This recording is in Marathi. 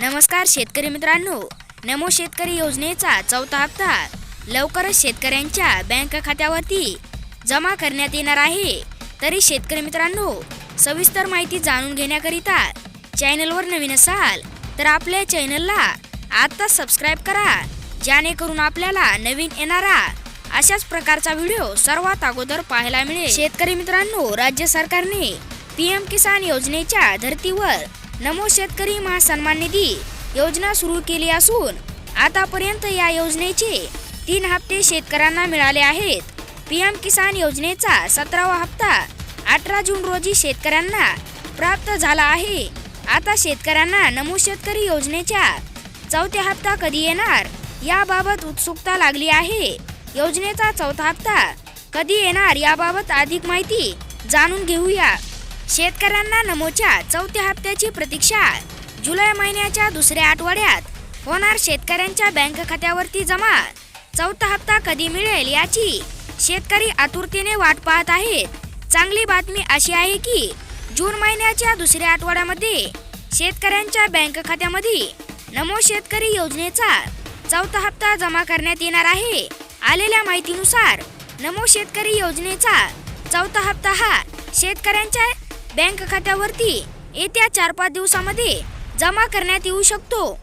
नमस्कार शेतकरी मित्रांनो. नमो शेतकरी योजनेचा चौथा हप्ता लवकरच शेतकऱ्यांच्या बँक खात्यावरती जमा करण्यात येणार आहे. तरी शेतकरी मित्रांनो सविस्तर माहिती जाणून घेण्याकरिता चॅनलवर नवीन असाल तर आपल्या चॅनलला आत्ताच सबस्क्राईब करा जेणेकरून आपल्याला नवीन येणारा अशाच प्रकारचा व्हिडिओ सर्वात अगोदर पाहायला मिळेल. शेतकरी मित्रांनो राज्य सरकारने पीएम किसान योजनेच्या धर्तीवर नमो शेतकरी महासन्मान निधी योजना सुरू केली असून आतापर्यंत या योजनेचे तीन हप्ते शेतकऱ्यांना मिळाले आहेत. पी एम किसान योजनेचा सतरावा हप्ता अठरा जून रोजी शेतकऱ्यांना प्राप्त झाला आहे. आता शेतकऱ्यांना नमो शेतकरी योजनेच्या चौथ्या हप्ता कधी येणार याबाबत उत्सुकता लागली आहे. योजनेचा चौथा हप्ता कधी येणार याबाबत अधिक माहिती जाणून घेऊया. शेतकऱ्यांना नमोच्या चौथ्या हप्त्याची प्रतीक्षा. जुलै महिन्याच्या दुसऱ्या आठवड्यात होणार शेतकऱ्यांच्या बँक खात्यावरती जमा. चौथा हप्ता कधी मिळेल याची शेतकरी आतुरतेने वाट पाहत आहेत. चांगली बातमी अशी आहे की जून महिन्याच्या दुसऱ्या आठवड्यामध्ये शेतकऱ्यांच्या बँक खात्यामध्ये नमो शेतकरी योजनेचा चौथा हप्ता जमा करण्यात येणार आहे. आलेल्या माहितीनुसार नमो शेतकरी योजनेचा चौथा हप्ता हा शेतकऱ्यांच्या बँक खात्यावरती येत्या चार पाच दिवसामध्ये जमा करण्यात येऊ शकतो.